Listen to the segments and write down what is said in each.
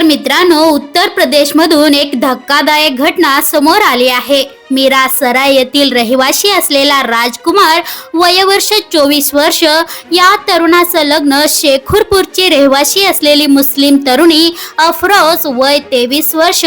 तर मित्रांनो उत्तर प्रदेशमधून एक धक्कादायक घटना समोर आली आहे. मीरा सराय येथील रहिवासी असलेला राजकुमार वयवर्ष चोवीस वर्ष या तरुणाचं लग्न शेखुरपूरची रहिवासी असलेली मुस्लिम तरुणी अफरोज वय तेवीस वर्ष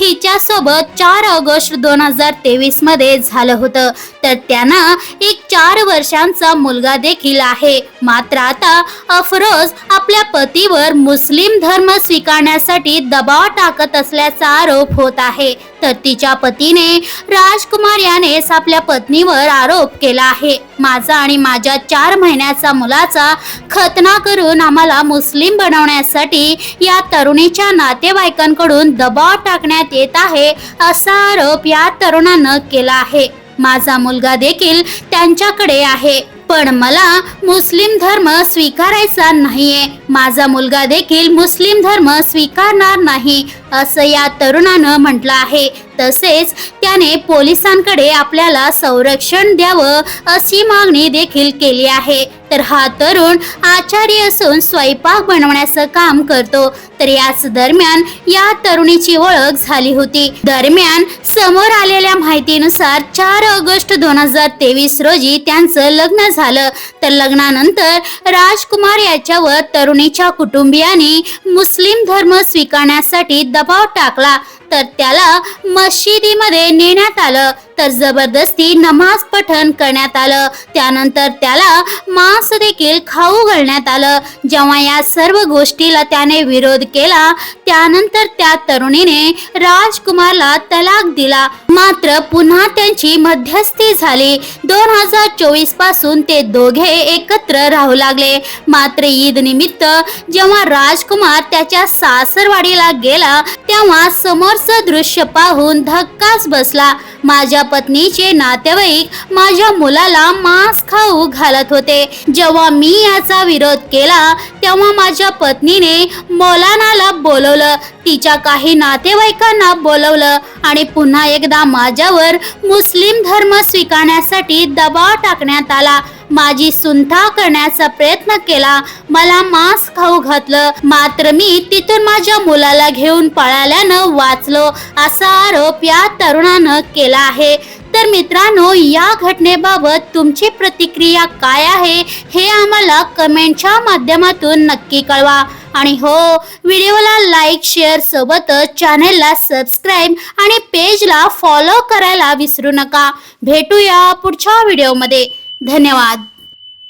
हिच्यासोबत चार ऑगस्ट दोन हजार तेवीसमध्ये झालं होतं. तर त्यांना एक चार वर्षांचा मुलगा देखील आहे. मात्र आता अफरोज आपल्या पतीवर मुस्लिम धर्म स्वीकारण्यासाठी दबाव टाकत असल्याचा आरोप होत आहे. तर तिच्या पतीने राजकुमार यानेच आपल्या पत्नीवर आरोप केला आहे. माझा आणि माझ्या चार महिन्याचा मुलाचा खतना करून आम्हाला मुस्लिम बनवण्यासाठी या तरुणीच्या नातेवाईकांकडून दबाव टाकण्यात येत आहे असा आरोप या तरुणानं केला आहे. माझा मुलगा देखील त्यांच्याकडे आहे. पण मला मुस्लिम धर्म स्वीकारायचा नाहीये. माझा मुलगा देखील मुस्लिम धर्म स्वीकारणार नाही असं या तरुणानं म्हटलं आहे. तसेच त्याने पोलिसांकडे आपल्याला संरक्षण द्यावं अशी मागणी देखील केली आहे. तर हा तरुण आचार्य असून स्वयंपाक बनवण्याचं काम करतो. तर याच दरम्यान या तरुणीची ओळख झाली होती. दरम्यान समोर आलेल्या माहितीनुसार चार ऑगस्ट दोन हजार तेवीस रोजी त्यांचं लग्न झालं. तर लग्नानंतर राजकुमार याच्यावर तरुणीच्या कुटुंबियांनी मुस्लिम धर्म स्वीकारण्यासाठी दबाव टाकला. तर त्याला मशिदीमध्ये नेण्यात आलं. तर जबरदस्ती नमाज पठण करण्यात आलं. त्यानंतर त्याला मांस देखील खाऊ घालण्यात आलं. जेव्हा या सर्व गोष्टीला त्याने विरोध केला त्यानंतर त्या तरुणीने राजकुमारला तलाक दिला. मात्र पुन्हा त्यांची मध्यस्थी झाली. दोन हजार चोवीसपासून ते दोघे एकत्र राहू लागले. मात्र ईद निमित्त जेव्हा राजकुमार त्याच्या सासरवाडीला गेला तेव्हा समोरचं दृश्य पाहून धक्काच बसला. माझ्या पत्नीचे नातेवाईक माझ्या मुलाला मांस खाऊ घालत होते. जेव्हा मी याचा विरोध केला तेव्हा माझ्या पत्नीने मौलानाला बोलवलं. तिच्या काही नातेवाईकांना बोलवलं आणि पुन्हा एकदा माझ्यावर मुस्लिम धर्म स्वीकारण्यासाठी दबाव टाकण्यात आला. माझी सुंथा करण्याचा प्रयत्न केला. मला मांस खाऊ घातलं. मात्र मी तिथून माझ्या मुलाला घेऊन पळाल्यानं वाचलो. असा आरोप या तरुणानं केला आहे. तर मित्रांनो या घटनेबाबत तुमची प्रतिक्रिया काय आहे हे आम्हाला कमेंटच्या माध्यमातून नक्की कळवा. आणि हो व्हिडिओला लाईक शेअर सोबतच चॅनेलला सबस्क्राईब आणि पेजला फॉलो करायला विसरू नका. भेटूया पुढच्या व्हिडिओमध्ये. धन्यवाद.